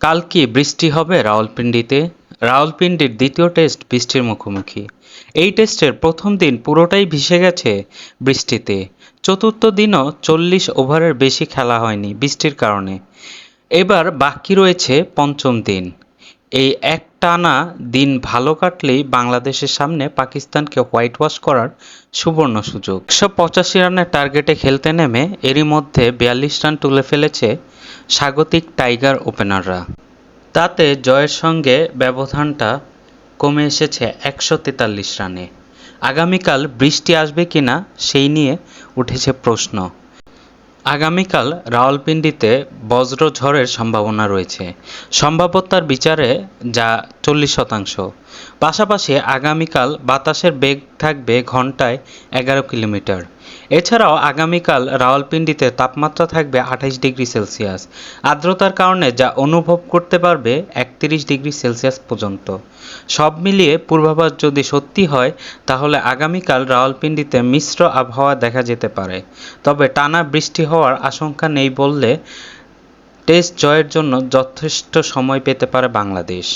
কাল কি বৃষ্টি হবে রাওয়ালপিন্ডিতে? রাওয়ালপিন্ডির দ্বিতীয় টেস্ট বৃষ্টির মুখোমুখি। এই টেস্টের প্রথম দিন পুরোটাই ভিসে গেছে বৃষ্টিতে। চতুর্থ দিনও চল্লিশ ওভারের বেশি খেলা হয়নি বৃষ্টির কারণে। এবার বাকি রয়েছে পঞ্চম দিন। এই এক টানা দিন ভালো কাটলেই বাংলাদেশের সামনে পাকিস্তানকে হোয়াইট ওয়াশ করার সুবর্ণ সুযোগ। একশো পঁচাশি রানের টার্গেটে খেলতে নেমে এরই মধ্যে বিয়াল্লিশ রান তুলে ফেলেছে স্বাগতিক টাইগার ওপেনাররা। তাতে জয়ের সঙ্গে ব্যবধানটা কমে এসেছে একশো তেতাল্লিশ রানে। আগামীকাল বৃষ্টি আসবে কিনা সেই নিয়ে উঠেছে প্রশ্ন। আগামীকাল রাওয়ালপিন্ডিতে বজ্রঝড়ের সম্ভাবনা রয়েছে। সম্ভাব্যতার বিচারে যা চল্লিশ শতাংশ। পাশাপাশি আগামীকাল বাতাসের বেগ থাকবে ঘন্টায় এগারো কিলোমিটার। এছাড়াও আগামীকাল রাওয়ালপিন্ডিতে তাপমাত্রা থাকবে আঠাইশ ডিগ্রি সেলসিয়াস। আর্দ্রতার কারণে যা অনুভব করতে পারবে একত্রিশ ডিগ্রি সেলসিয়াস পর্যন্ত। সব মিলিয়ে পূর্বাভাস যদি সত্যি হয়, তাহলে আগামীকাল রাওয়ালপিন্ডিতে মিশ্র আবহাওয়া দেখা যেতে পারে। তবে টানা বৃষ্টি হওয়ার আশঙ্কা নেই বললে টেস্ট জয়ের জন্য যথেষ্ট সময় পেতে পারে বাংলাদেশ।